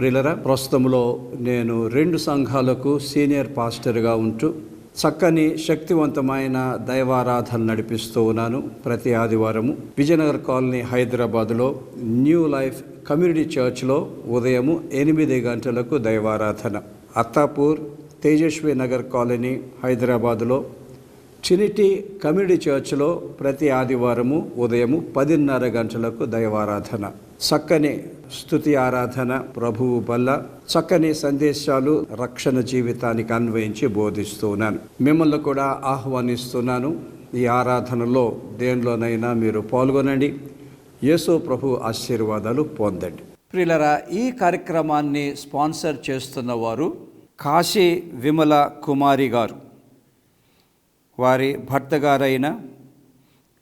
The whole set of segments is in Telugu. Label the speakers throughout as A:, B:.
A: ప్రిలరా ప్రస్తుతంలో నేను రెండు సంఘాలకు సీనియర్ పాస్టర్గా ఉంటూ చక్కని శక్తివంతమైన దైవారాధన నడిపిస్తూ ఉన్నాను ప్రతి ఆదివారము. విజయనగర్ కాలనీ హైదరాబాద్లో న్యూ లైఫ్ కమ్యూనిటీ చర్చ్లో ఉదయము ఎనిమిది గంటలకు దైవారాధన. అత్తాపూర్ తేజస్వి నగర్ కాలనీ హైదరాబాదులో ట్రినిటీ కమ్యూనిటీ చర్చ్లో ప్రతి ఆదివారము ఉదయము పదిన్నర గంటలకు దైవారాధన. చక్కని స్తుతి ఆరాధన ప్రభువు బల్ల చక్కని సందేశాలు రక్షణ జీవితానికి అన్వయించి బోధిస్తున్నాను. మిమ్మల్ని కూడా ఆహ్వానిస్తున్నాను. ఈ ఆరాధనలో దేనిలోనైనా మీరు పాల్గొనండి. యేసు ప్రభు ఆశీర్వాదాలు పొందండి. ప్రిలరా ఈ కార్యక్రమాన్ని స్పాన్సర్ చేస్తున్న వారు కాశీ విమల కుమారి గారు. వారి భర్త గారైన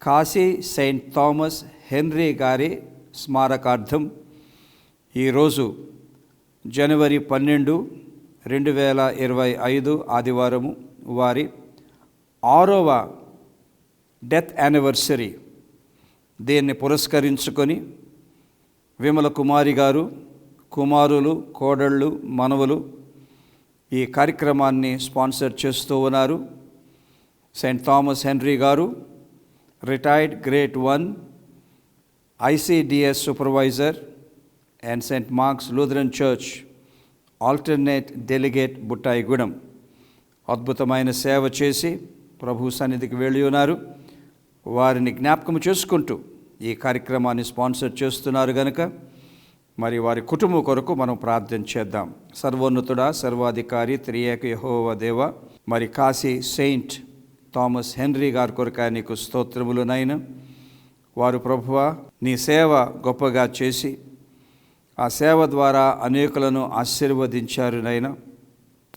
A: కాశీ సెయింట్ థామస్ హెన్రీ గారి స్మారకార్థం ఈరోజు జనవరి పన్నెండు రెండు వేల ఇరవై ఐదు ఆదివారము వారి ఆరవ డెత్ యానివర్సరీ. దీన్ని పురస్కరించుకొని విమల కుమారి గారు కుమారులు కోడళ్ళు మనవలు ఈ కార్యక్రమాన్ని స్పాన్సర్ చేస్తూ ఉన్నారు. సెయింట్ థామస్ హెన్రీ గారు retired grade one ICDS supervisor and Saint Mark's Lutheran church alternate delegate Buttaigudem అద్భుతమైన సేవ చేసి ప్రభు సన్నిధికి వెళ్ళి ఉన్నారు. వారిని జ్ఞాపకం చేసుకుంటూ ఈ కార్యక్రమాన్ని స్పాన్సర్ చేస్తున్నారు గనుక మరి వారి కుటుంబం కొరకు మనం ప్రార్థన చేద్దాం. సర్వోన్నతుడా సర్వాధికారి త్రియేక యహోవ దేవ మరి కాశీ సెయింట్ థామస్ హెన్రీ గారి కొరక నీకు స్తోత్రములునైనా వారు ప్రభువ నీ సేవ గొప్పగా చేసి ఆ సేవ ద్వారా అనేకులను ఆశీర్వదించారు నైనా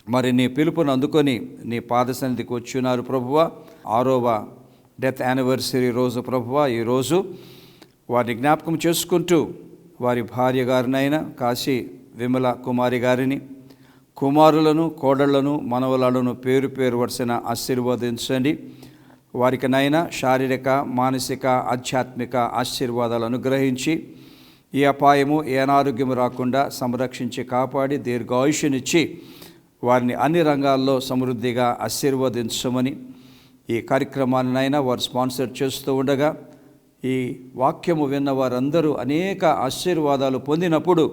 A: మరి నీ పిలుపును అందుకొని నీ పాదసన్నిధికి వచ్చున్నారు ప్రభువ. ఆరోవ డెత్ యానివర్సరీ రోజు ప్రభువ. ఈరోజు వారిని జ్ఞాపకం చేసుకుంటూ వారి భార్య గారినైనా కాశీ విమల కుమారి గారిని కుమారులను కోడళ్ళను మనవలను పేరు పేరు వరుసన ఆశీర్వదించండి. వారికి నైనా శారీరక మానసిక ఆధ్యాత్మిక ఆశీర్వాదాలు అనుగ్రహించి ఈ అపాయము ఏ అనారోగ్యము రాకుండా సంరక్షించి కాపాడి దీర్ఘాయుషునిచ్చి వారిని అన్ని రంగాల్లో సమృద్ధిగా ఆశీర్వదించమని ఈ కార్యక్రమాన్నైనా వారు స్పాన్సర్ చేస్తూ ఉండగా ఈ వాక్యము విన్న వారందరూ అనేక ఆశీర్వాదాలు పొందినప్పుడు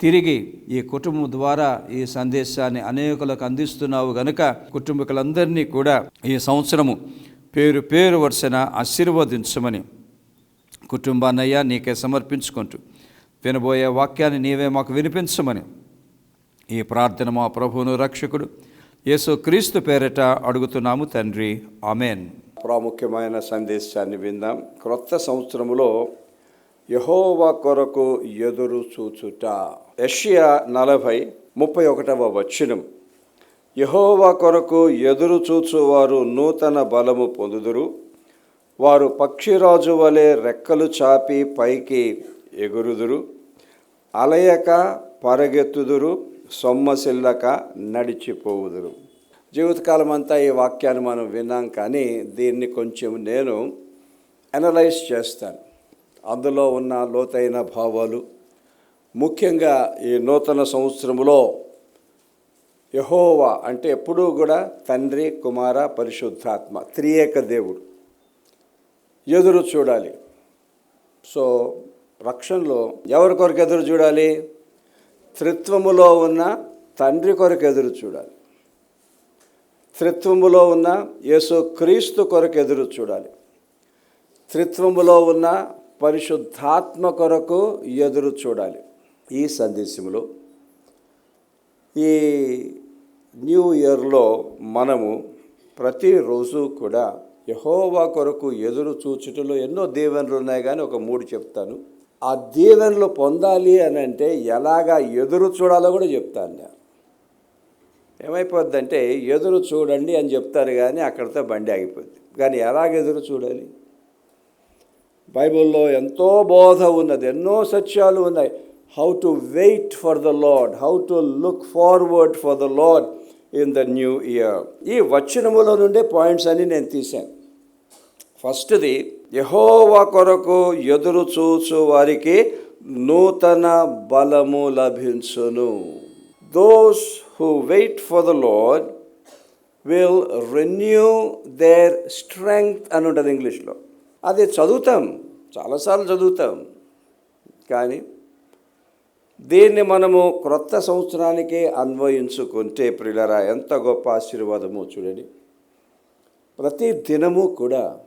A: తిరిగి ఈ కుటుంబం ద్వారా ఈ సందేశాన్ని అనేకులకు అందిస్తున్నావు గనుక కుటుంబకులందరినీ కూడా ఈ సంవత్సరము పేరు పేరు వరుసన ఆశీర్వదించమని కుటుంబాన్నయ్యా నీకే సమర్పించుకుంటూ వినబోయే వాక్యాన్ని నీవే మాకు వినిపించమని ఈ ప్రార్థన మా ప్రభువును రక్షకుడు యేసు క్రీస్తు పేరట అడుగుతున్నాము తండ్రి. ఆమెన్.
B: ప్రాముఖ్యమైన సందేశాన్ని విందాం. క్రొత్త సంవత్సరంలో యహోవా కొరకు ఎదురు చూచుట. యెషయా నలభై ముప్పై ఒకటవ వచనం. యహోవా కొరకు ఎదురు చూచువారు నూతన బలము పొందుదురు. వారు పక్షిరాజు వలె రెక్కలు చాపి పైకి ఎగురుదురు అలయక పరగెత్తుదురు సొమ్మసిల్లక నడిచిపోవుదురు. జీవితకాలం అంతా ఈ వాక్యాన్ని మనం విన్నాం కానీ దీన్ని కొంచెం నేను అనలైజ్ చేస్తాను. అందులో ఉన్న లోతైన భావాలు ముఖ్యంగా ఈ నూతన సంవత్సరంలో యహోవా అంటే ఎప్పుడూ కూడా తండ్రి కుమార పరిశుద్ధాత్మ త్రియేక దేవుడు. ఎదురు చూడాలి. సో రక్షణలో ఎవరి కొరకు ఎదురు చూడాలి? త్రిత్వములో ఉన్న తండ్రి కొరకు ఎదురు చూడాలి. త్రిత్వములో ఉన్న యేసు క్రీస్తు కొరకు ఎదురు చూడాలి. త్రిత్వములో ఉన్న పరిశుద్ధాత్మ కొరకు ఎదురు చూడాలి. ఈ సందేశంలో ఈ న్యూ ఇయర్లో మనము ప్రతిరోజు కూడా యహోవా కొరకు ఎదురు చూచుటలో ఎన్నో దీవెనలు ఉన్నాయి కానీ ఒక మూడు చెప్తాను. ఆ దీవెనలు పొందాలి అని అంటే ఎలాగా ఎదురు చూడాలో కూడా చెప్తాను నేను. ఏమైపోద్దంటే ఎదురు చూడండి అని చెప్తారు కానీ అక్కడితో బండి ఆగిపోద్ది. కానీ ఎలాగ ఎదురు చూడాలి? బైబిల్లో ఎంతో బోధ ఉన్నది ఎన్నో సత్యాలు ఉన్నాయి. How to wait for the Lord how to look forward for the Lord in the new year ఈ వచనముల నుండే పాయింట్స్ అన్ని నేను తీశాను. ఫస్ట్ది యహోవా కొరకు ఎదురు చూచు వారికి నూతన బలము లభించును. Those who wait for the Lord will renew their strength అని ఉంటుంది ఇంగ్లీష్లో. అది చదువుతాం చాలాసార్లు చదువుతాం. కానీ దీన్ని మనము క్రొత్త సంవత్సరానికి అన్వయించుకుంటే ప్రిలరా ఎంత గొప్ప ఆశీర్వాదమో చూడండి. ప్రతి దినము కూడా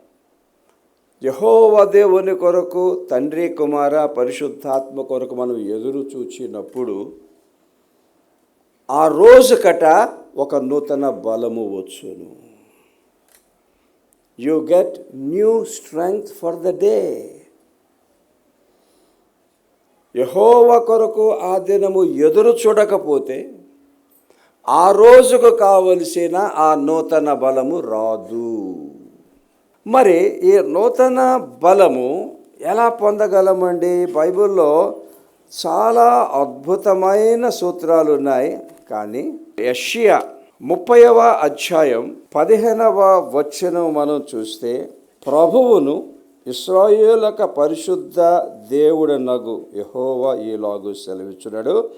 B: యహోవ దేవుని కొరకు తండ్రి కుమార పరిశుద్ధాత్మ కొరకు మనం ఎదురు చూచినప్పుడు ఆ రోజు కట ఒక నూతన బలము వచ్చును. You get new strength for the day యహోవ కొరకు ఆ దినము ఎదురు చూడకపోతే ఆ రోజుకు కావలసిన ఆ నూతన బలము రాదు. మరి ఈ నూతన బలము ఎలా పొందగలమండి? బైబిల్లో చాలా అద్భుతమైన సూత్రాలు ఉన్నాయి. కానీ యషియా ముప్పైవ అధ్యాయం పదిహేనవ వచనం మనం చూస్తే ప్రభువును ఇస్రాయేలక పరిశుద్ధ దేవుడు నగు యహోవా ఈలాగు సెలవిచ్చున్నాడు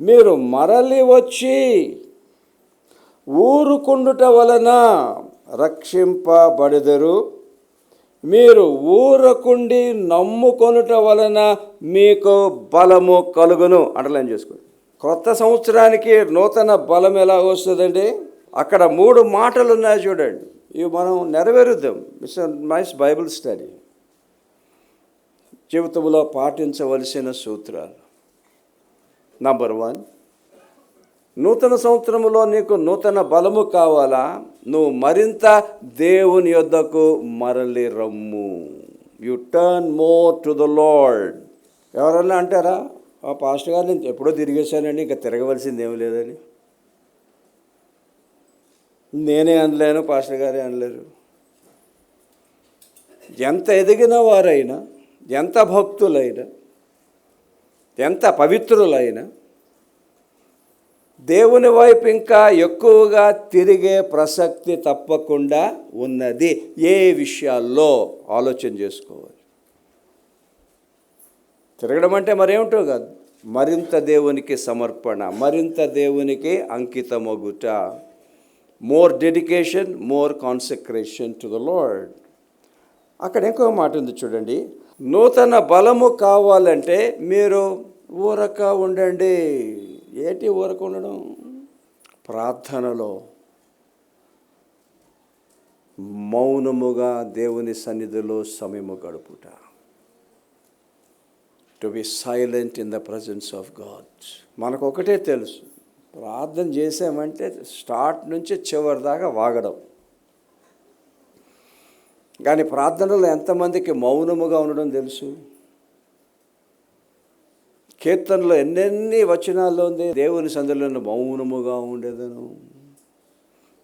B: మీరు మరలి వచ్చి ఊరుకుండుట వలన రక్షింపబడెదరు. మీరు ఊరకుండి నమ్ముకొనుట వలన మీకు బలము కలుగును. అండర్లైన్ చేసుకోండి. కొత్త సంవత్సరానికి నూతన బలం ఎలా వస్తుందండి? అక్కడ మూడు మాటలు ఉన్నాయి చూడండి. ఇవి మనం నెరవేరుద్దాం. ఇట్స్ నైస్ బైబిల్ స్టడీ జీవితంలో పాటించవలసిన సూత్రాలు. నంబర్ వన్ నూతన సంవత్సరంలో నీకు నూతన బలము కావాలా? నువ్వు మరింత దేవుని యొద్దకు మరలి రమ్ము. You turn more to the Lord ఎవరన్నా అంటారా? ఆ పాస్టర్ గారు నేను ఎప్పుడో తిరిగేశానండి ఇంకా తిరగవలసింది ఏమి లేదని. నేనే అనలేను పాస్టర్ గారే అనలేరు. ఎంత ఎదిగిన వారైనా ఎంత భక్తులైనా ఎంత పవిత్రులైనా దేవుని వైపు ఇంకా ఎక్కువగా తిరిగే ప్రసక్తి తప్పకుండా ఉన్నది. ఏ విషయాల్లో ఆలోచన చేసుకోవాలి? తిరగడం అంటే మరేమిటో కాదు. మరింత దేవునికి సమర్పణ మరింత దేవునికి అంకితమగుట. More dedication more consecration to the Lord అక్కడ ఇంకో మాట ఉంది చూడండి. నూతన బలము కావాలంటే మీరు ఊరక ఉండండి. ఏంటి ఊరకు ఉండడం? ప్రార్థనలో మౌనముగా దేవుని సన్నిధిలో సమయము గడుపుట. To be silent in the presence of God మనకు ఒకటే తెలుసు. ప్రార్థన చేసామంటే స్టార్ట్ నుంచి చివరి దాకా వాగడం. కానీ ప్రార్థనలో ఎంతమందికి మౌనముగా ఉండడం తెలుసు? కీర్తనలో ఎన్నెన్ని వచనాల్లో ఉంది? దేవుని సందులను మౌనముగా ఉండేదను.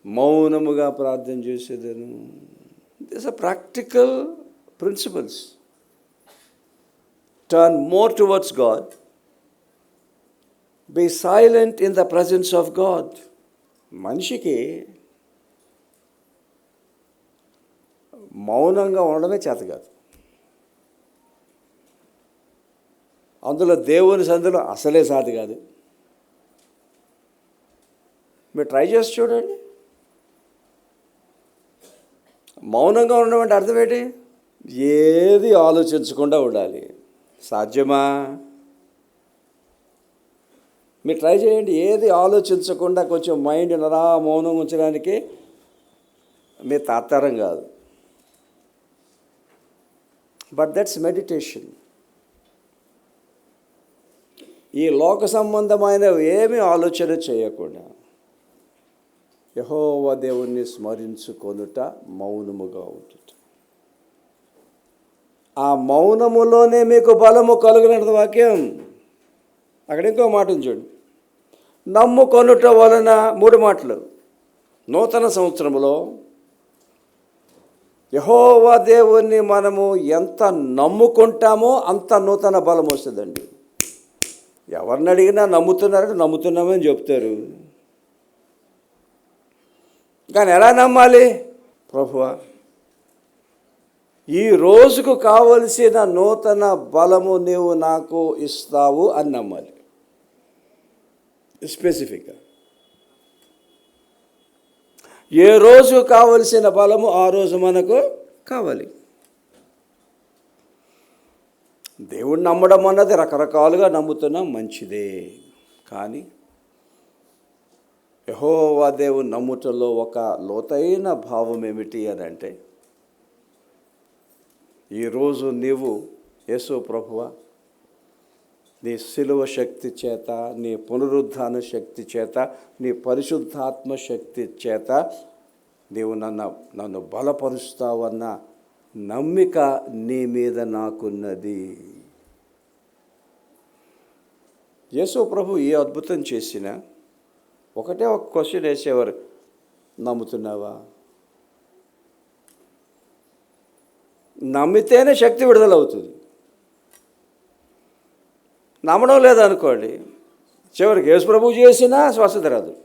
B: మౌనముగా ప్రార్థన చేసేదను. This a practical principles turn more towards God be silent in the presence of God మనిషికి మౌనంగా ఉండడమే చేత కాదు. అందులో దేవుని సందులో అసలే సాధి కాదు. మీరు ట్రై చేసి చూడండి. మౌనంగా ఉండడం అంటే అర్థం ఏంటి? ఏది ఆలోచించకుండా ఉండాలి. సాధ్యమా? మీరు ట్రై చేయండి. ఏది ఆలోచించకుండా కొంచెం మైండ్ నరా మౌనం ఉంచడానికి మీ తాత్తారం కాదు. బట్ దట్స్ మెడిటేషన్ ఈ లోక సంబంధమైన ఏమీ ఆలోచన చేయకుండా యహోవ దేవుణ్ణి స్మరించుకొనుట మౌనముగా ఉంటుట ఆ మౌనములోనే మీకు బలము కలుగునది వాక్యం. అక్కడ ఇంకో మాట చూడు. నమ్ముకొనుట వలన మూడు మాటలు. నూతన సంవత్సరంలో యహోవా దేవుణ్ణి మనము ఎంత నమ్ముకుంటామో అంత నూతన బలం వస్తుందండి. ఎవరిని అడిగినా నమ్ముతున్నారంటే నమ్ముతున్నామని చెప్తారు. కానీ ఎలా నమ్మాలి? ప్రభువా ఈ రోజుకు కావలసిన నూతన బలము నీవు నాకు ఇస్తావు అని నమ్మాలి. స్పెసిఫిక్గా ఏ రోజు కావలసిన బలము ఆ రోజు మనకు కావాలి. దేవుణ్ణి నమ్మడం అన్నది రకరకాలుగా నమ్ముతున్నాం మంచిదే. కానీ యహోవా దేవుని నమ్ముటలో ఒక లోతైన భావం ఏమిటి అని అంటే ఈరోజు నీవు యేసు ప్రభువా నీ శిలువ శక్తి చేత నీ పునరుద్ధాన శక్తి చేత నీ పరిశుద్ధాత్మ శక్తి చేత నీవు నన్ను నన్ను బలపరుస్తావన్న నమ్మిక నీ మీద నాకున్నది. యేసు ప్రభు ఏ అద్భుతం చేసినా ఒకటే ఒక క్వశ్చన్ వేసేవారు నమ్ముతున్నావా? నమ్మితేనే శక్తి విడుదలవుతుంది. నమ్మడం లేదనుకోండి చివరికి యేసు ప్రభు చేసినా స్వస్థత రాదు.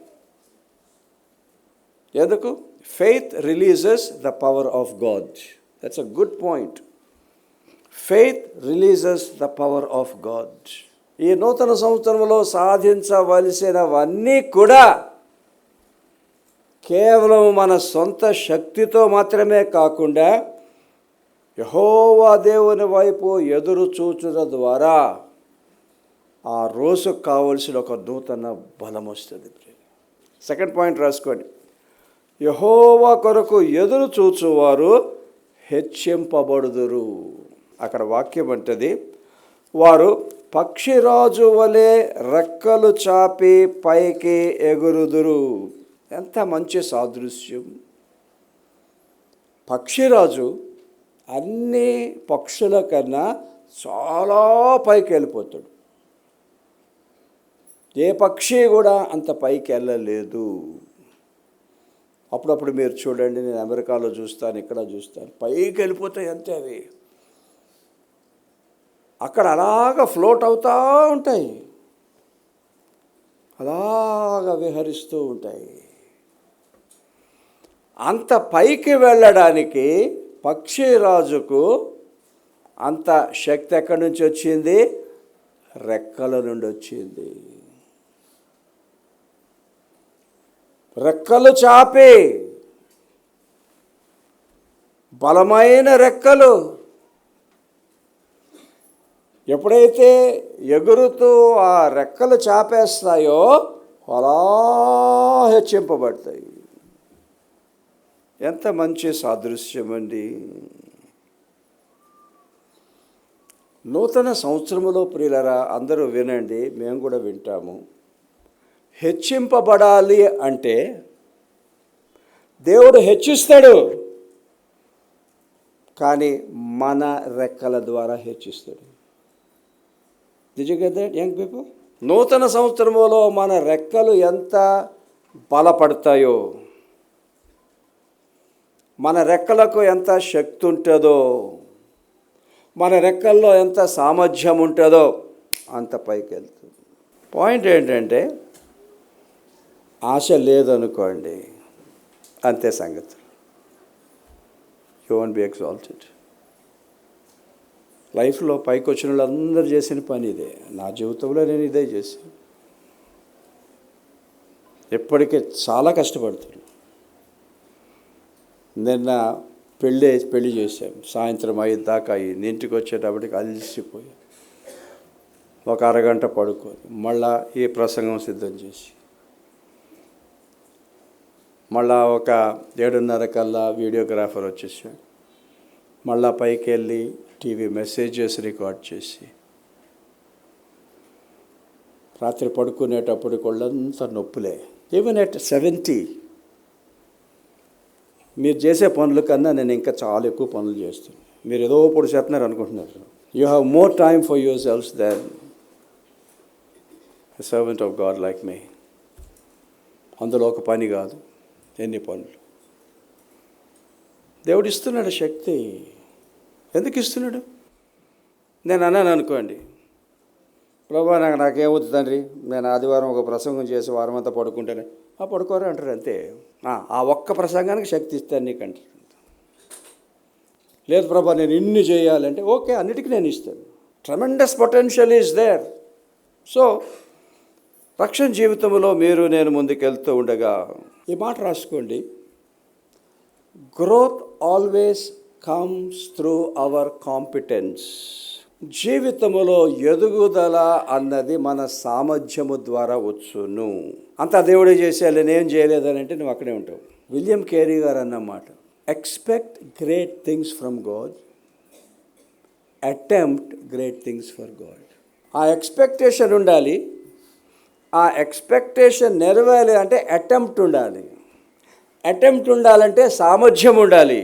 B: ఎందుకు? Faith releases the power of God That's a good point faith releases the power of God ఈ నూతన సంవత్సరంలో సాధించవలసినవన్నీ కూడా కేవలం మన సొంత శక్తితో మాత్రమే కాకుండా యహోవా దేవుని వైపు ఎదురు చూచుట ద్వారా ఆ రోజుకు కావలసిన ఒక నూతన బలం వస్తుంది. సెకండ్ పాయింట్ రాసుకోండి. యహోవా కొరకు ఎదురు చూచువారు హెచ్చింపబడుదురు. అక్కడ వాక్యం అంటది వారు పక్షిరాజు వలె రెక్కలు చాపి పైకి ఎగురుదురు. ఎంత మంచి సాదృశ్యం. పక్షిరాజు అన్ని పక్షుల కన్నా చాలా పైకి వెళ్ళిపోతాడు. ఏ పక్షి కూడా అంత పైకి వెళ్ళలేదు. అప్పుడప్పుడు మీరు చూడండి నేను అమెరికాలో చూస్తాను ఇక్కడ చూస్తాను. పైకి వెళ్ళిపోతాయి అంతే అవి. అక్కడ అలాగ ఫ్లోట్ అవుతూ ఉంటాయి. అలాగ విహరిస్తూ ఉంటాయి. అంత పైకి వెళ్ళడానికి పక్షిరాజుకు అంత శక్తి ఎక్కడి నుంచి వచ్చింది? రెక్కల నుండి వచ్చింది. రెక్కలు చాపే. బలమైన రెక్కలు. ఎప్పుడైతే ఎగురుతూ ఆ రెక్కలు చాపేస్తాయో అలా హెచ్చింపబడతాయి ఎంత మంచి సాదృశ్యం అండి నూతన సంవత్సరములో ప్రియులరా అందరూ వినండి మేము కూడా వింటాము. హెచ్చింపబడాలి అంటే దేవుడు హెచ్చిస్తాడు. కానీ మన రెక్కల ద్వారా హెచ్చిస్తాడు. నిజం యంగ్ పీపుల్ నూతన సంవత్సరంలో మన రెక్కలు ఎంత బలపడతాయో మన రెక్కలకు ఎంత శక్తి ఉంటుందో మన రెక్కల్లో ఎంత సామర్థ్యం ఉంటుందో అంత పైకి వెళ్తుంది పాయింట్ ఏంటంటే ఆశ లేదనుకోండి అంతే సంగతి. యూ వన్ బి ఎగ్జాల్టెడ్ లైఫ్లో పైకి వచ్చిన వాళ్ళందరూ చేసిన పని ఇదే. నా జీవితంలో నేను ఇదే చేశాను ఎప్పటికీ చాలా కష్టపడుతున్నాను నిన్న పెళ్ళి పెళ్ళి చేశాం. సాయంత్రం ఐదు దాకా అయ్యింది ఇంటికి వచ్చేటప్పటికి అలసిపోయాం. ఒక అరగంట పడుకో మళ్ళా ఈ ప్రసంగం సిద్ధం చేసి. మళ్ళా ఒక ఏడున్నర కల్లా వీడియోగ్రాఫర్ వచ్చేసాడు మళ్ళా పైకి వెళ్ళి టీవీ మెసేజెస్ రికార్డ్ చేసి రాత్రి పడుకునేటప్పుడు కొళ్ళంతా నొప్పులే. ఈవెన్ ఎట్ సెవెంటీ మీరు చేసే పనుల కన్నా నేను ఇంకా చాలా ఎక్కువ పనులు చేస్తున్నాను మీరు ఏదో పొడి చేస్తున్నారు అనుకుంటున్నారు. You have more time for your cells than servant of God like మీ అందులో ఒక పని కాదు. ఎన్ని పనులు. దేవుడు ఇస్తున్నాడు శక్తి. ఎందుకు ఇస్తున్నాడు? నేను అన్నాను అనుకోండి ప్రభా నాకు నాకేమవుతుంది తండ్రి నేను ఆదివారం ఒక ప్రసంగం చేసి వారం అంతా పడుకుంటాను. ఆ పడుకోరు అంటారు అంతే. ఆ, ఆ ఒక్క ప్రసంగానికి శక్తి ఇస్తాను నీకు అంటారు లేదు ప్రభా నేను ఇన్ని చేయాలంటే ఓకే అన్నిటికీ నేను ఇస్తాను. Tremendous potential is there. So రక్షణ జీవితంలో మీరు నేను ముందుకెళ్తూ ఉండగా ఈ మాట రాసుకోండి. Growth always comes through our competence జీవితములో ఎదుగుదల అన్నది మన సామర్థ్యము ద్వారా వచ్చును. అంత దేవుడే చేసేయాలి నేనేం చేయలేదని అంటే నువ్వు అక్కడే ఉంటావు. విలియం కేరీ గారు అన్నమాట. Expect great things from God attempt great things for God ఆ ఎక్స్పెక్టేషన్ ఉండాలి. ఆ ఎక్స్పెక్టేషన్ నెరవేరాలి అంటే అటెంప్ట్ ఉండాలి. అటెంప్ట్ ఉండాలంటే సామర్థ్యం ఉండాలి.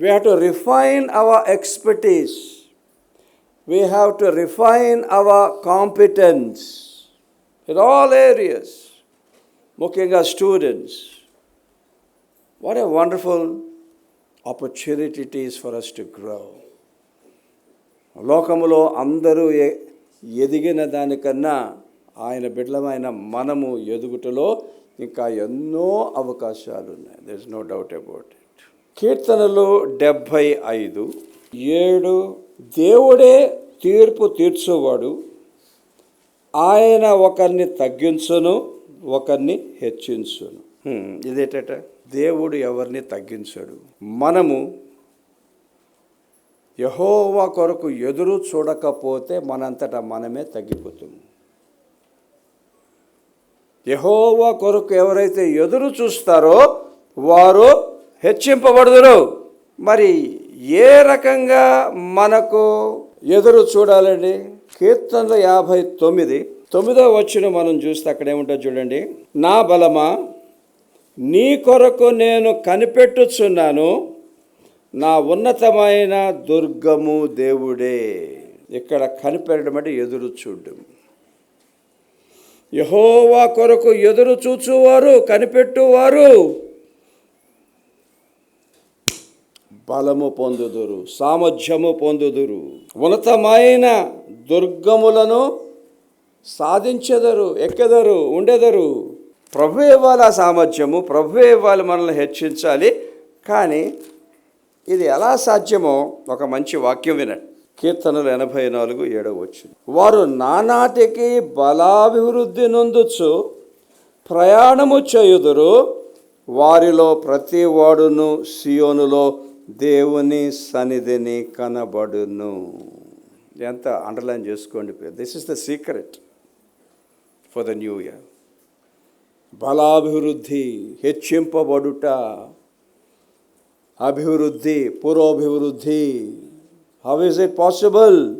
B: We have to refine our expertise we have to refine our competence in all areas ముఖ్యంగా students what a wonderful opportunities for us to grow లోకములో అందరూ ఏ ఎదిగిన దానికన్నా ఆయన బిడ్డలమైన మనము ఎదుగుటలో ఇంకా ఎన్నో అవకాశాలు ఉన్నాయి there is no doubt about it కీర్తనలు డెబ్భై ఐదు ఏడు దేవుడే తీర్పు తీర్చువాడు. ఆయన ఒకరిని తగ్గించును ఒకరిని హెచ్చించును. హ్మ్, ఇదేటట? దేవుడు ఎవరిని తగ్గించాడు? మనము యహోవా కొరకు ఎదురు చూడకపోతే మనంతటా మనమే తగ్గిపోతుంది యహోవా కొరకు ఎవరైతే ఎదురు చూస్తారో వారు హెచ్చింపబడుదురు. మరి ఏ రకంగా మనకు ఎదురు చూడాలండి? కీర్తనలు యాభై తొమ్మిది తొమ్మిదో వచ్చిన మనం చూస్తే అక్కడ ఏముంటుంది చూడండి. నా బలమా నీ కొరకు నేను కనిపెట్టుచున్నాను నా ఉన్నతమైన దుర్గము దేవుడే. ఇక్కడ కనిపెట్టడం అంటే ఎదురు చూడడం. యహోవా కొరకు ఎదురు చూచువారు కనిపెట్టువారు. బలము పొందుదురు సామర్థ్యము పొందుదురు. ఉన్నతమైన దుర్గములను సాధించెదరు ఎక్కెదరు ఉండెదరు. ప్రభు ఇవ్వాలి ఆ సామర్థ్యము ప్రభు ఇవ్వాలి మనల్ని హెచ్చించాలి. కానీ ఇది ఎలా సాధ్యమో ఒక మంచి వాక్యం వినండి. కీర్తనలు ఎనభై నాలుగు ఏడవ వచ్చింది వారు నానాటికి బలాభివృద్ధి నొందుచు ప్రయాణము చేయుదురు. వారిలో ప్రతి వాడును సియోనులో దేవుని సన్నిధిని కనబడును. ఎంత అండర్లైన్ చేసుకోండి this is the secret for the new year బలాభివృద్ధి హెచ్చింపబడుట అభివృద్ధి పురోభివృద్ధి. హౌ ఇస్ ఇట్ పాసిబుల్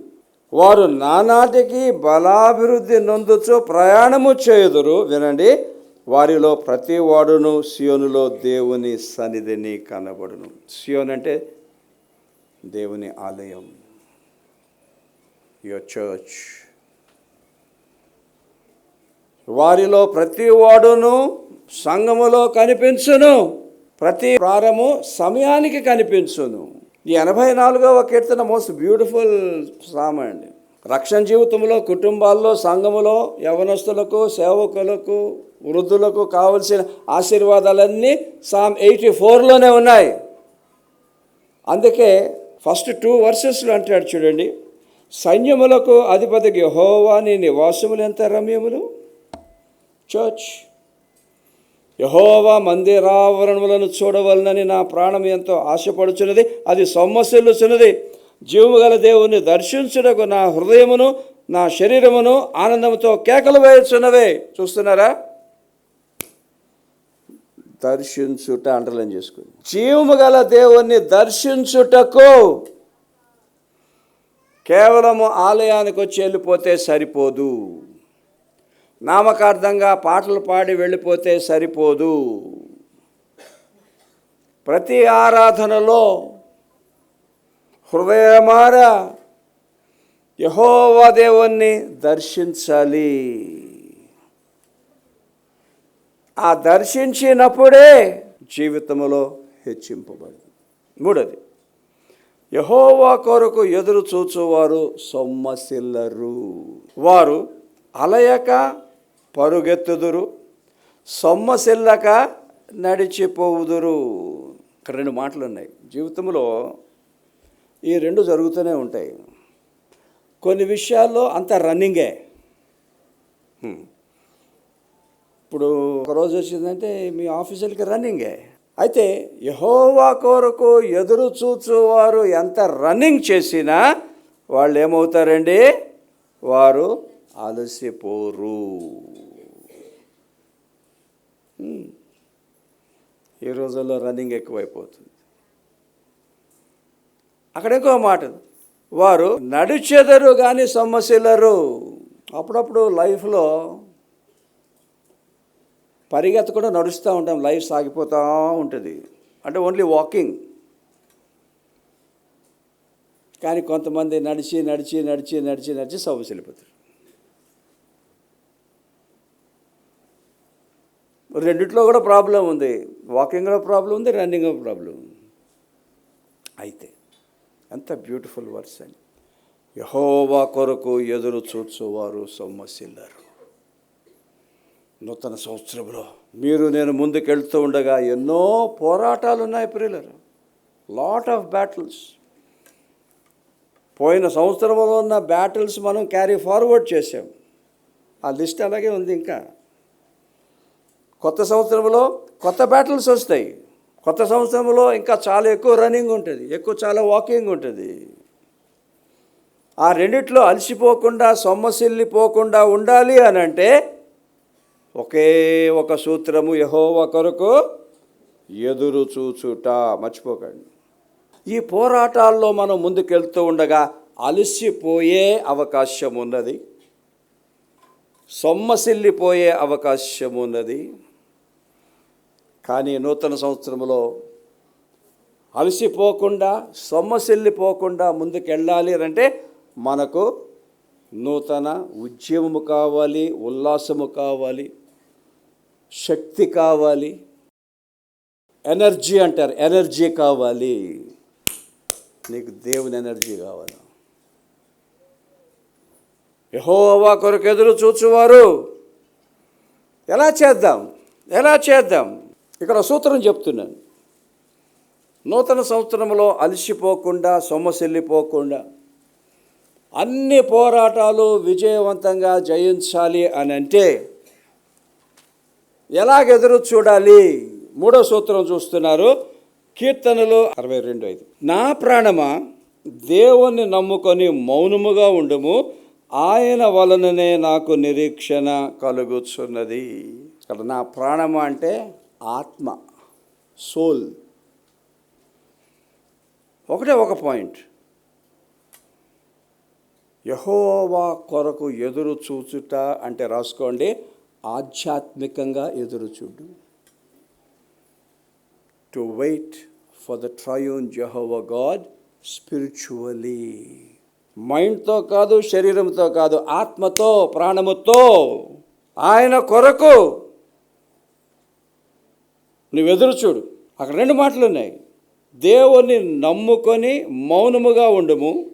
B: వారు నానాటికి బలాభివృద్ధి నొందుచు ప్రయాణము చేయుదురు. వినండి. వారిలో ప్రతి వాడును సియోనులో దేవుని సన్నిధిని కనబడును. సియోన్ అంటే దేవుని ఆలయం. యువర్ చర్చ్ వారిలో ప్రతి వాడును సంఘములో కనిపించును. ప్రతి ప్రారము సమయానికి కనిపించును. ఈ ఎనభై నాలుగవ కీర్తన మోస్ట్ బ్యూటిఫుల్ సామ అండి. రక్షణ జీవితంలో కుటుంబాల్లో సంఘములో యవనస్తులకు సేవకులకు వృద్ధులకు కావలసిన ఆశీర్వాదాలన్నీ సామ్ ఎయిటీ ఫోర్లోనే ఉన్నాయి. అందుకే ఫస్ట్ టూ వర్సెస్లో అంటాడు చూడండి. సైన్యములకు అధిపతికి హోవాని నివాసములు ఎంత రమ్యములు? చర్చ్ యహోవా మందిరావరణములను చూడవలనని నా ప్రాణం ఎంతో ఆశపడుచున్నది. అది సొమ్మసిల్లుచున్నది జీవము గల దేవుని దర్శించుటకు నా హృదయమును నా శరీరమును ఆనందంతో కేకలు వేయుచున్నవే చూస్తున్నారా? దర్శించుట అంటర్లైన్ చేసుకుని జీవము గల దేవుణ్ణి దర్శించుటకు కేవలము ఆలయానికి వచ్చి వెళ్ళిపోతే సరిపోదు. నామకార్థంగా పాటలు పాడి వెళ్ళిపోతే సరిపోదు. ప్రతి ఆరాధనలో హృదయమార యహోవా దేవుణ్ణి దర్శించాలి. ఆ దర్శించినప్పుడే జీవితంలో హెచ్చింపబడింది మూడోది యహోవా కొరకు ఎదురు చూచువారు సొమ్మసిల్లరు. వారు అలయక పరుగెత్తుదురు సొమ్మసిల్లక నడిచిపోవుదురు. ఇక్కడ రెండు మాటలు ఉన్నాయి జీవితంలో ఈ రెండు జరుగుతూనే ఉంటాయి. కొన్ని విషయాల్లో అంత రన్నింగే. ఇప్పుడు ఒక రోజు వచ్చిందంటే మీ ఆఫీసులకి రన్నింగే. అయితే యహోవా కొరకు ఎదురు చూచువారు ఎంత రన్నింగ్ చేసినా వాళ్ళు ఏమవుతారండి వారు అలసిపోరు. ఈ రోజుల్లో రన్నింగ్ ఎక్కువైపోతుంది. అక్కడ ఇంకో మాట వారు నడిచెదరు కానీ సమస్యలరు. అప్పుడప్పుడు లైఫ్లో పరిగెత్త కూడా నడుస్తూ ఉంటాం లైఫ్ సాగిపోతూ ఉంటుంది. అంటే ఓన్లీ వాకింగ్. కానీ కొంతమంది నడిచి నడిచి నడిచి నడిచి నడిచి సమస్య రెండిట్లో కూడా ప్రాబ్లం ఉంది. వాకింగ్లో ప్రాబ్లం ఉంది రన్నింగ్లో ప్రాబ్లం ఉంది. అయితే ఎంత బ్యూటిఫుల్ వర్డ్స్ అని. యహోవా కొరకు ఎదురు చూచువారు సొమ్మసిల్లారు. నూతన సంవత్సరంలో మీరు నేను ముందుకెళ్తూ ఉండగా ఎన్నో పోరాటాలు ఉన్నాయి ప్రియులరు. లాట్ ఆఫ్ బ్యాటిల్స్ పోయిన సంవత్సరంలో ఉన్న బ్యాటిల్స్ మనం క్యారీ ఫార్వర్డ్ చేసాం ఆ లిస్ట్ అలాగే ఉంది ఇంకా. కొత్త సంవత్సరంలో కొత్త బ్యాటిల్స్ వస్తాయి. కొత్త సంవత్సరంలో ఇంకా చాలా ఎక్కువ రన్నింగ్ ఉంటుంది ఎక్కువ చాలా వాకింగ్ ఉంటుంది. ఆ రెండిట్లో అలసిపోకుండా సొమ్మసిల్లిపోకుండా ఉండాలి అని అంటే ఒకే ఒక సూత్రము యహో ఒకరకు ఎదురు చూచుట మర్చిపోకండి. ఈ పోరాటాల్లో మనం ముందుకెళ్తూ ఉండగా అలసిపోయే అవకాశం ఉన్నది సొమ్మసిల్లిపోయే అవకాశం ఉన్నది కానీ నూతన సంవత్సరంలో అలసిపోకుండా సొమ్మసిల్లిపోకుండా ముందుకెళ్ళాలి అని అంటే మనకు నూతన ఉద్యమము కావాలి ఉల్లాసము కావాలి శక్తి కావాలి ఎనర్జీ అంటారు ఎనర్జీ కావాలి. నీకు దేవుని ఎనర్జీ కావాలి. యహోవా కొరకు ఎదురు చూచువారు. ఎలా చేద్దాం? ఎలా చేద్దాం? ఇక్కడ సూత్రం చెప్తున్నాను. నూతన సంవత్సరంలో అలసిపోకుండా సొమ్మసిల్లిపోకుండా అన్ని పోరాటాలు విజయవంతంగా జయించాలి అని అంటే ఎలాగెదురు చూడాలి? మూడో సూత్రం చూస్తున్నారు. కీర్తనలు అరవై రెండు ఐదు. నా ప్రాణమా దేవుణ్ణి నమ్ముకొని మౌనముగా ఉండము ఆయన వలననే నాకు నిరీక్షణ కలుగుచున్నది. ఇక్కడ నా ప్రాణమ అంటే ఆత్మ సోల్. ఒకటే ఒక పాయింట్. యహోవా కొరకు ఎదురు చూచుట అంటే రాసుకోండి ఆధ్యాత్మికంగా ఎదురు చూడు. To wait for the triune Jehovah God spiritually మైండ్తో కాదు శరీరంతో కాదు ఆత్మతో ప్రాణముతో ఆయన కొరకు నువ్వు ఎదురు చూడు. అక్కడ రెండు మాటలు ఉన్నాయి దేవుని నమ్ముకొని మౌనముగా ఉండుము.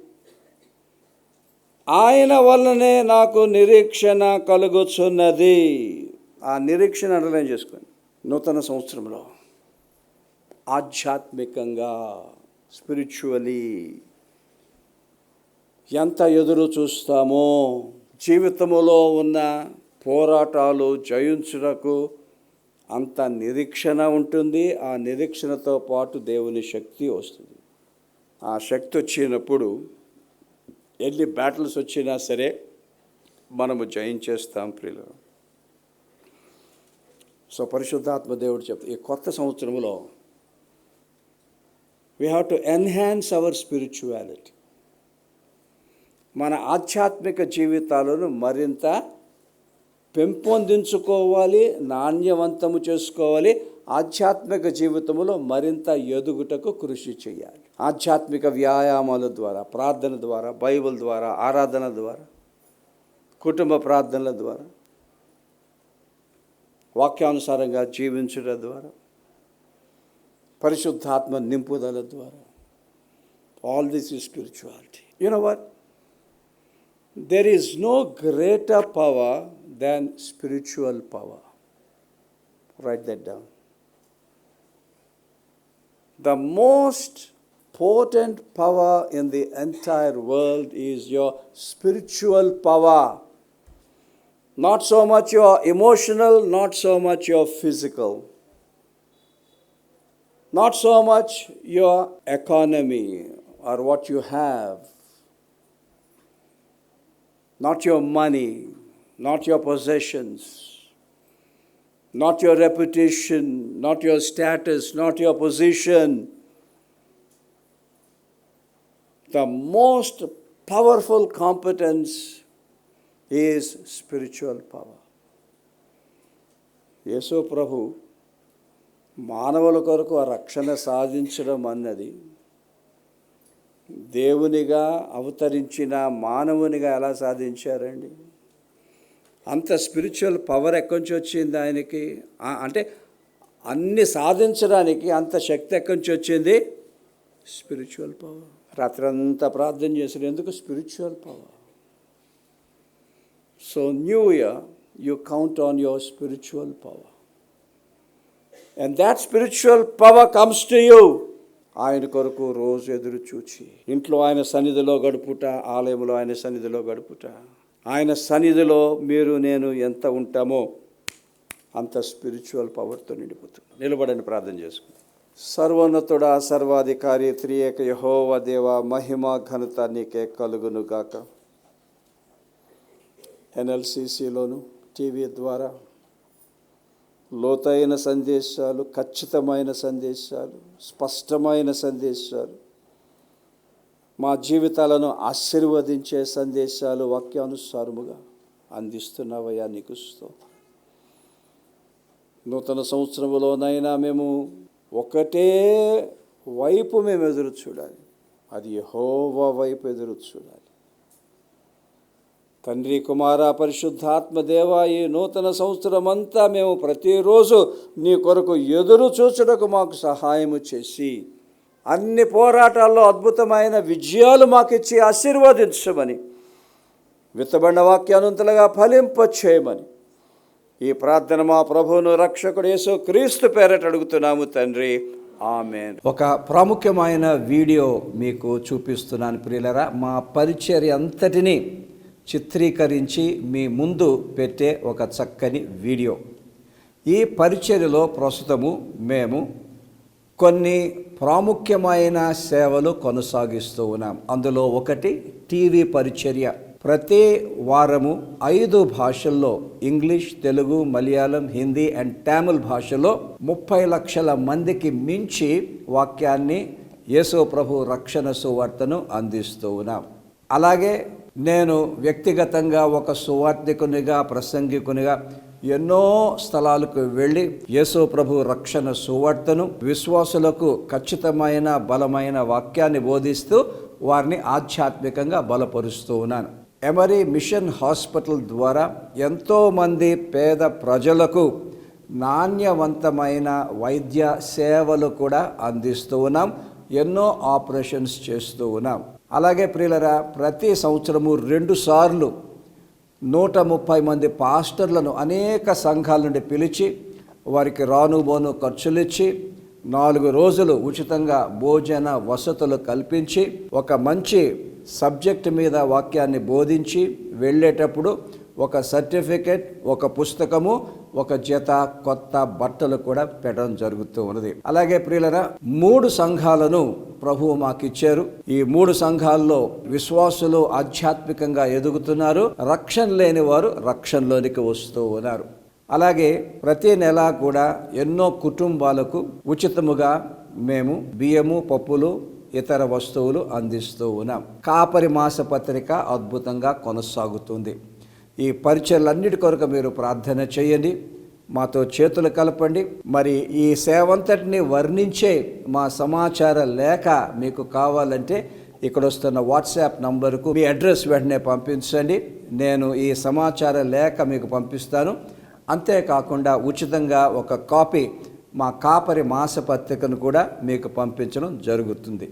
B: ఆయన వల్లనే నాకు నిరీక్షణ కలుగుచున్నది. ఆ నిరీక్షణ అండర్లైన్ చేసుకోండి. నూతన సంవత్సరంలో ఆధ్యాత్మికంగా స్పిరిచువలీ ఎంత ఎదురు చూస్తామో జీవితంలో ఉన్న పోరాటాలు జయించుటకు అంత నిరీక్షణ ఉంటుంది ఆ నిరీక్షణతో పాటు దేవుని శక్తి వస్తుంది. ఆ శక్తి వచ్చినప్పుడు ఎన్ని బ్యాటిల్స్ వచ్చినా సరే మనము జయించేస్తాం ప్రియులు సో పరిశుద్ధాత్మ దేవుడు చెప్తా ఈ కొత్త సంవత్సరంలో we have to enhance our spirituality మన ఆధ్యాత్మిక జీవితాలను మరింత పెంపొందించుకోవాలి నాణ్యవంతము చేసుకోవాలి ఆధ్యాత్మిక జీవితంలో మరింత ఎదుగుటకు కృషి చేయాలి. ఆధ్యాత్మిక వ్యాయామాల ద్వారా ప్రార్థన ద్వారా బైబిల్ ద్వారా ఆరాధన ద్వారా కుటుంబ ప్రార్థనల ద్వారా వాక్యానుసారంగా జీవించడం ద్వారా పరిశుద్ధాత్మ నింపుదల ద్వారా. All this is spirituality you know what? There is no greater power than spiritual power. Write that down. The most potent power in the entire world is your spiritual power. Not so much your emotional, not so much your physical. Not so much your economy or what you have. Not your money, not your possessions, not your reputation, not your status, not your position. The most powerful competence is spiritual power. యేసు ప్రభు మానవుల కొరకు ఆ రక్షణ సాధించడం అన్నది దేవునిగా అవతరించిన మానవునిగా ఎలా సాధించారండి? అంత స్పిరిచువల్ పవర్ ఎక్కడి నుంచి వచ్చింది ఆయనకి? అంటే అన్ని సాధించడానికి అంత శక్తి ఎక్కడి నుంచి వచ్చింది? స్పిరిచువల్ పవర్ రాత్రంతా ప్రార్థన చేసిన ఎందుకు spiritual power so new year you count on your spiritual power and that spiritual power comes to you ఆయన కొరకు రోజు ఎదురు చూచి ఇంట్లో ఆయన సన్నిధిలో గడుపుట ఆలయంలో ఆయన సన్నిధిలో గడుపుట. ఆయన సన్నిధిలో మీరు నేను ఎంత ఉంటామో అంత స్పిరిచువల్ పవర్తో నిండిపోతుంది నిలబడని ప్రార్థన చేసుకుందాం. సర్వోన్నతుడ సర్వాధికారి త్రియేక యహోవ దేవ మహిమ ఘనత నీకే కలుగును గాక ఎన్ఎల్సిసిలోను టీవీ ద్వారా లోతైన సందేశాలు ఖచ్చితమైన సందేశాలు స్పష్టమైన సందేశాలు మా జీవితాలను ఆశీర్వదించే సందేశాలు వాక్యానుసారముగా అందిస్తున్నావయ్యా నీకు స్తోత్రం. నూతన సంవత్సరంలోనైనా మేము ఒకటే వైపు మేము ఎదురు చూడాలి. అది యెహోవా వైపు ఎదురు చూడాలి. తండ్రి కుమార పరిశుద్ధాత్మదేవ ఈ నూతన సంవత్సరం అంతా మేము ప్రతిరోజు నీ కొరకు ఎదురు చూచుటకు మాకు సహాయము చేసి అన్ని పోరాటాల్లో అద్భుతమైన విజయాలు మాకు ఇచ్చి ఆశీర్వదించమని విత్తబడిన వాక్యానంతలుగా ఫలింపచేయమని ఈ ప్రార్థన మా ప్రభువును రక్షకుడు యేసు క్రీస్తు పేరట అడుగుతున్నాము తండ్రి. ఆమె
A: ఒక ప్రాముఖ్యమైన వీడియో మీకు చూపిస్తున్నాను ప్రియులరా. మా పరిచర్య అంతటిని చిత్రీకరించి మీ ముందు పెట్టే ఒక చక్కని వీడియో. ఈ పరిచర్యలో ప్రస్తుతము మేము కొన్ని ప్రాముఖ్యమైన సేవలు కొనసాగిస్తూ ఉన్నాం. అందులో ఒకటి టీవీ పరిచర్య. ప్రతి వారము ఐదు భాషల్లో ఇంగ్లీష్ తెలుగు మలయాళం హిందీ అండ్ తమిళ్ భాషలో ముప్పై లక్షల మందికి మించి వాక్యాన్ని యేసు ప్రభు రక్షణ సువార్తను అందిస్తూ ఉన్నాం. అలాగే నేను వ్యక్తిగతంగా ఒక సువార్థికునిగా ప్రసంగికునిగా ఎన్నో స్థలాలకు వెళ్ళి యేసు ప్రభు రక్షణ సువార్తను విశ్వాసులకు ఖచ్చితమైన బలమైన వాక్యాన్ని బోధిస్తూ వారిని ఆధ్యాత్మికంగా బలపరుస్తూ ఉన్నాను. ఎమరీ మిషన్ హాస్పిటల్ ద్వారా ఎంతోమంది పేద ప్రజలకు నాణ్యవంతమైన వైద్య సేవలు కూడా అందిస్తూ ఉన్నాం. ఎన్నో ఆపరేషన్స్ చేస్తూ ఉన్నాం. అలాగే ప్రియులరా ప్రతి సంవత్సరము రెండు సార్లు నూట ముప్పై మంది పాస్టర్లను అనేక సంఘాల నుండి పిలిచి వారికి రాను బోను ఖర్చులు ఇచ్చి నాలుగు రోజులు ఉచితంగా భోజన వసతులు కల్పించి ఒక మంచి సబ్జెక్ట్ మీద వాక్యాన్ని బోధించి వెళ్ళేటప్పుడు ఒక సర్టిఫికెట్ ఒక పుస్తకము ఒక జత కొత్త బట్టలు కూడా పెట్టడం జరుగుతూ ఉన్నది. అలాగే ప్రియులరా మూడు సంఘాలను ప్రభువు మాకు ఇచ్చారు ఈ మూడు సంఘాల్లో విశ్వాసులు ఆధ్యాత్మికంగా ఎదుగుతున్నారు. రక్షణ లేని వారు రక్షణలోనికి వస్తూ ఉన్నారు. అలాగే ప్రతి నెల కూడా ఎన్నో కుటుంబాలకు ఉచితముగా మేము బియ్యము పప్పులు ఇతర వస్తువులు అందిస్తూ ఉన్నాం. కాపరి మాస పత్రిక అద్భుతంగా కొనసాగుతుంది. ఈ పరిచయలన్నిటి కొరకు మీరు ప్రార్థన చేయండి. మాతో చేతులు కలపండి. మరి ఈ సేవంతటిని వర్ణించే మా సమాచార లేఖ మీకు కావాలంటే ఇక్కడ వస్తున్న వాట్సాప్ నంబర్కు మీ అడ్రస్ వెంటనే పంపించండి. నేను ఈ సమాచార లేఖ మీకు పంపిస్తాను. అంతేకాకుండా ఉచితంగా ఒక కాపీ మా కాపరి మాసపత్రికను కూడా మీకు పంపించడం జరుగుతుంది.